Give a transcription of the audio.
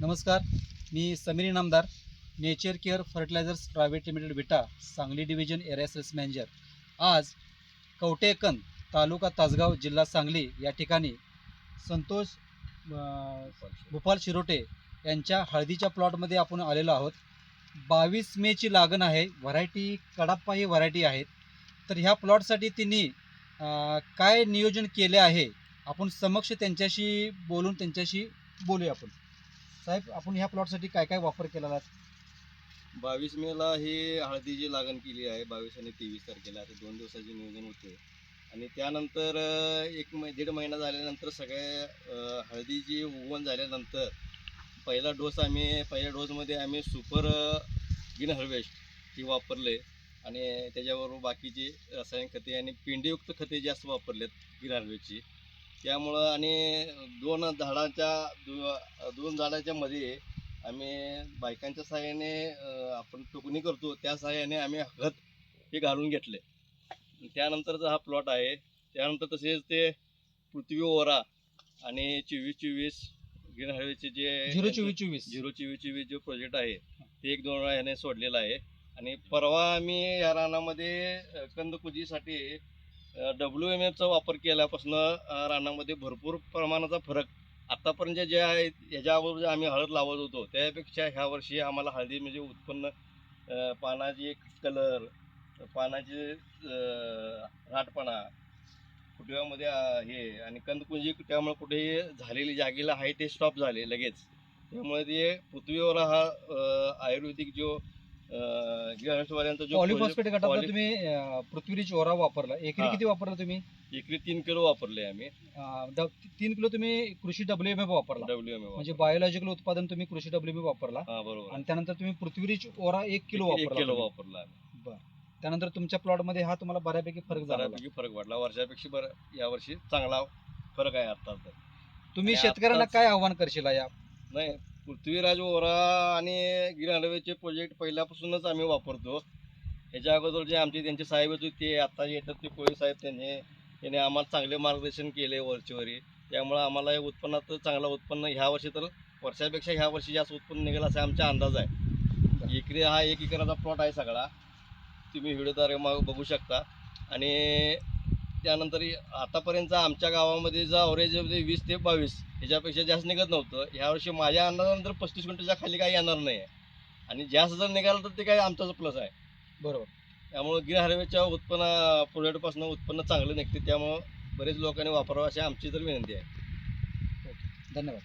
नमस्कार मी Sameer Inamdar nature care fertilisers private limited Vita Sangli division area sales manager. आज कवटेकन तालुका तासगाव जिल्हा सांगली या ठिकाणी संतोष भोपाल भूपाल शिरोटे यांच्या हळदीच्या प्लॉटमध्ये आपण आलेलो आहोत. बावीस मेची लागण आहे व्हरायटी कडाप्पा ही व्हरायटी आहेत तर ह्या प्लॉटसाठी तिने काय नियोजन केले आहे? आपण समक्ष त्यांच्याशी बोलून त्यांच्याशी बोलूया आपण. साहेब आपण ह्या प्लॉटसाठी काय काय वापर केलेला आहे? बावीस मेला ही हळदीची लागण केली आहे बावीस आणि तेवीस तारखेला आता दोन दिवसाचे नियोजन होते आणि त्यानंतर एक मै दीड महिना झाल्यानंतर सगळ्या हळदीची उगवण झाल्यानंतर पहिला डोस आम्ही पहिल्या डोसमध्ये आम्ही सुपर ग्रीन हार्वेस्ट ही वापरले. आणि त्याच्याबरोबर बाकीची रासायनिक खते आणि पिंडीयुक्त खते जास्त वापरलेत ग्रीन हार्वेस्टची त्यामुळं आणि दोन झाडाच्या दो- दोन झाडाच्या मध्ये आम्ही बायकांच्या सहाय्याने आपण टोकणी करतो. त्या सहाय्याने आम्ही खत हे घालून घेतले. त्यानंतरचा हा प्लॉट आहे. त्यानंतर तसेच ते पृथ्वी ओरा आणि चोवीस चोवीस ग्रीन हायवेचे जे झिरो चोवीस चोवीस. झिरो चोवीस चोवीस जो प्रोजेक्ट आहे ते एक दोन याने सोडलेला आहे. आणि परवा आम्ही या रानामध्ये कंदकुजीसाठी डब्ल्यू एम एचा वापर केल्यापासून रानामध्ये भरपूर प्रमाणाचा फरक. आत्तापर्यंत जे आहे ह्याच्या अगोदर जे आम्ही हळद लावत होतो त्यापेक्षा ह्या वर्षी आम्हाला हळदी म्हणजे उत्पन्न पानाची एक कलर पानाचे राटपणा कुटव्यामध्ये हे आणि कंदकुंजी त्यामुळे कुठेही झालेली जागेला आहे ते स्टॉप झाले लगेच. त्यामुळे ते पृथ्वीवर हा आयुर्वेदिक जो पॉलिफॉस्फेट poly- तुम्ही अं, पृथ्वीरी चोरा वापरला. एकरी. किती वापरला तुम्ही? एकरी तीन किलो वापरले आम्ही. तीन किलो तुम्ही कृषी डब्ल्यू एम एफ वापरला. डब्ल्यू एम म्हणजे बायोलॉजिकल उत्पादन तुम्ही कृषी डब्ल्यू एम वापरला. हा बरोबर. आणि त्यानंतर तुम्ही पृथ्वीरीच ओरा एक किलो वापरला किलो. वापरला बरं. त्यानंतर तुमच्या प्लॉटमध्ये हा तुम्हाला बऱ्यापैकी फरक झाला फरक वाटला. वर्षापेक्षा बरं यावर्षी चांगला फरक आहे आता तुम्ही शेतकऱ्यांना काय आव्हान करशील या? नाही. पृथ्वीराज ओरा आणि गिरहाळवेचे प्रोजेक्ट पहिल्यापासूनच आम्ही वापरतो. ह्याच्या अगोदर जे आमचे त्यांचे साहेब होते ते आता येतात ते कोळी साहेब त्यांनी त्यांनी आम्हाला चांगले मार्गदर्शन केले वरचेवरी. त्यामुळं आम्हाला हे उत्पन्नात चांगलं उत्पन्न ह्या वर्षी तर वर्षापेक्षा ह्या वर्षी जास्त उत्पन्न निघेल असा आमचा अंदाज आहे. एकरी हा एक एकराचा प्लॉट आहे सगळा. तुम्ही व्हिडिओद्वारे मग बघू शकता. आणि त्यानंतर आतापर्यंत आमच्या गावामध्ये जो अवरेज वीस ते बावीस ह्याच्यापेक्षा जास्त निघत नव्हतं. ह्या वर्षी माझ्या अंदाजानंतर पस्तीस क्विंटलच्या खाली काही येणार नाही आहे आणि जास्त जर निघालं तर ते काय आमचाच प्लस आहे. बरोबर. त्यामुळं गिर हार्वेच्या उत्पन्न प्रोडक्टपासून उत्पन्न चांगलं निघते. त्यामुळं बरेच लोकांनी वापरावं अशी आमची तर विनंती आहे. धन्यवाद.